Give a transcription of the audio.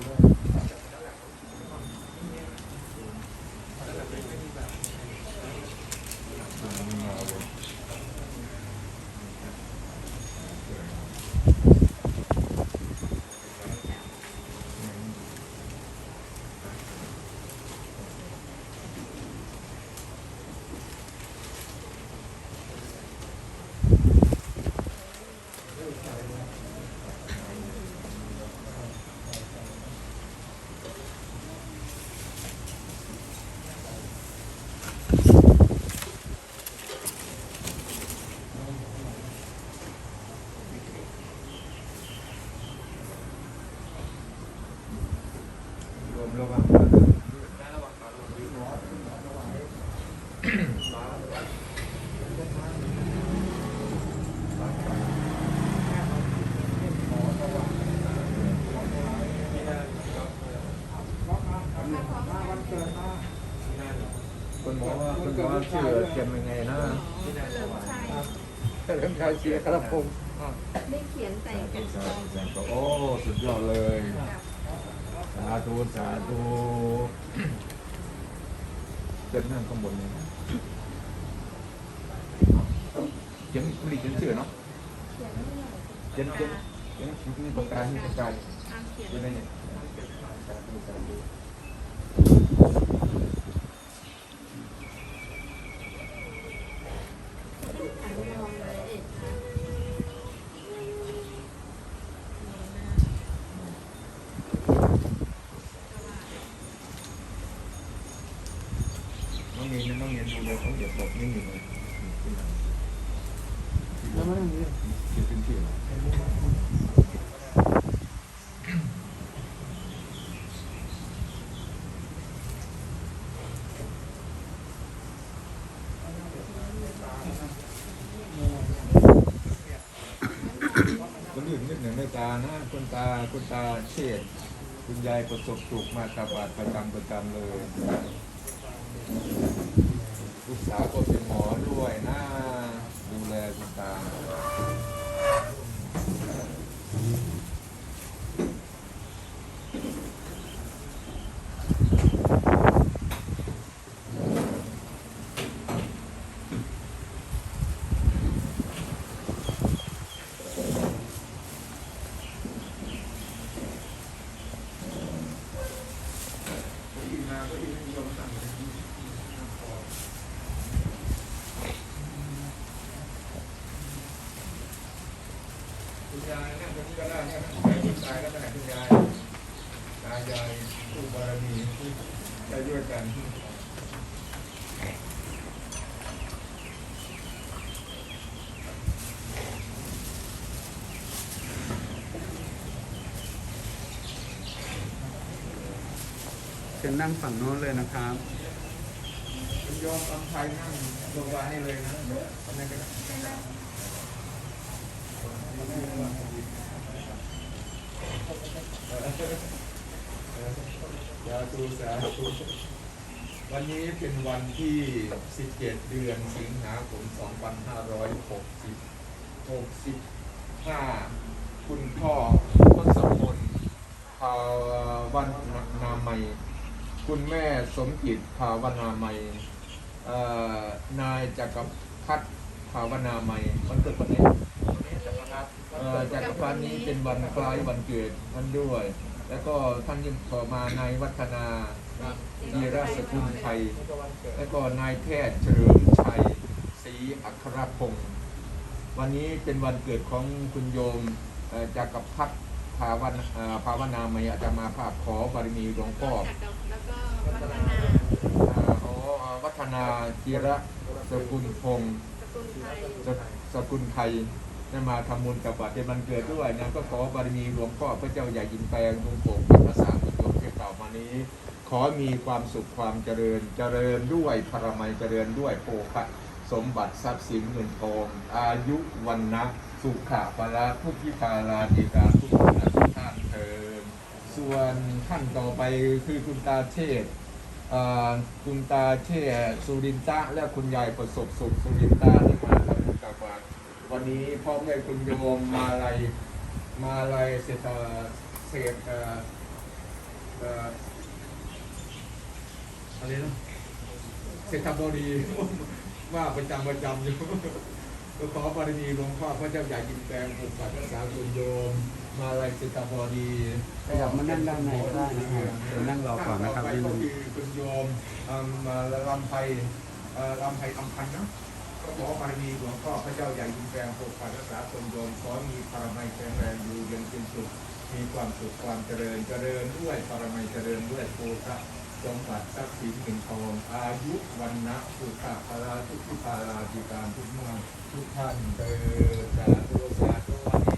Amen. ชื่อเขียนยังไงนะเริ่มชายเสียกระพงได้เขียนใส่งกระสอบโอ้สุดยอดเลย สาธุสาธุเดินนั่งข้างบนนี่เขียนไม่ได้เขียนชื่อเนาะเขียนเขียนเขียนเขียนนี่ปากกานี่ปากกาตามเขียนอยู่ในนี่ อนุโลมเลยเอ็ดค่ะ น้องมีนน้องเรียนดู เลยเขาเหยียบบอกนี่อยู่เลยแล้วมันอย่างนี้เขียนเป็นชื่อคนอื่นนึกหนึ่งในตานะคุณตาคุณตาเชษคุณยายประสบสุขมาตาบาดประจำประจำเลย ลูกสาวก็เป็นหมอด้วยนะ ดูแลคุณตา คุณยายนั่งตรงนี้ ก็ได้เนี่ยนั่งไปคุณตายก็ได้คุณยายตายายคู่บารมีได้ด้วยกันเชิญนั่งฝั่งโน้นเลยนะครับคุณโยมตอนไทยนั่งลงวานี่เลยนะเดี๋ยวทำไงกันนะสา ธุสาธุวันนี้เป็นวันที่ 17 เดือนสิงหาคม 2560 65 คุณพ่อทศพลภาวันนามัย คุณแม่สมจิตภาวนามัยเอ่อนายจักรพัฒน์ภาวนามัยวันเกิดคนไหน เอ่อจักรพัฒน์นี้เป็นวันคล้ายวันเกิดท่านด้วย แล้วก็ท่านยังต่อมานายวัฒนาวีรสกุลไทยแล้วก็นายแพทย์เฉลิมชัยศรีอัครพงศ์วันนี้เป็นวันเกิดของคุณโยมเอ่อจักรพัฒน์ภาวนาเอ่อภาวนามัยอาจจะมาภาพขอบารมีหลวงพ่อ แล้วก็พัฒนาอ่าอ๋อวัฒนาจิระสกุลพงศ์สกุลไทยสสกุลไทย ได้มาทำบุญกับวัดในวันเกิดด้วยนะก็ขอบารมีหลวงพ่อพระเจ้าใหญ่ยินแปลงองค์โป่งพระสามโยมที่กล่าวมานี้ ขอมีความสุขความเจริญเจริญด้วยพรมัยเจริญด้วยโภคะสมบัติทรัพย์สินเงินทอง อายุวันนะสุขะพละทุกทิพาลาดีการทุกคนทุกท่านเทินส่วนท่านต่อไปคือคุณตาเชษฐ์อ่าคุณตาเช่สุรินตะและคุณยายประสบสุขสุรินตะที่มาทำบุญกับวัด วันนี้พร้อมด้วยคุณโยมมาลัยมาลัยเศรษฐเศรษฐอะไรนะเศรษฐบดีว่าประจำประจำอยู่ก็ขอบารมีหลวงพ่อพระเจ้าใหญ่ยินแปลงปกปักรักษาคุณโยม มาลัยเศรษฐบดีขยับมานั่งด้านในได้นะครับเดี๋ยวนั่งรอก่อนนะครับที่ก็คือคุณโยมมเอ่อลำไพเอ่อลำไพอัมพันธ์นะ ขอบารมีหลวงพ่อพระเจ้าใหญ่ยินแปลงปกปักรักษาคนโยมขอมีปรมัยแข็งแรงอยู่เย็นเป็นสุขมีความสุขความเจริญเจริญด้วยปรมัยเจริญด้วยโภคะจงบัดทรัพย์สินเงินทองอายุวันนะสุขะพราทุกทิพาราจิการทุกเมื่อทุกท่านเติด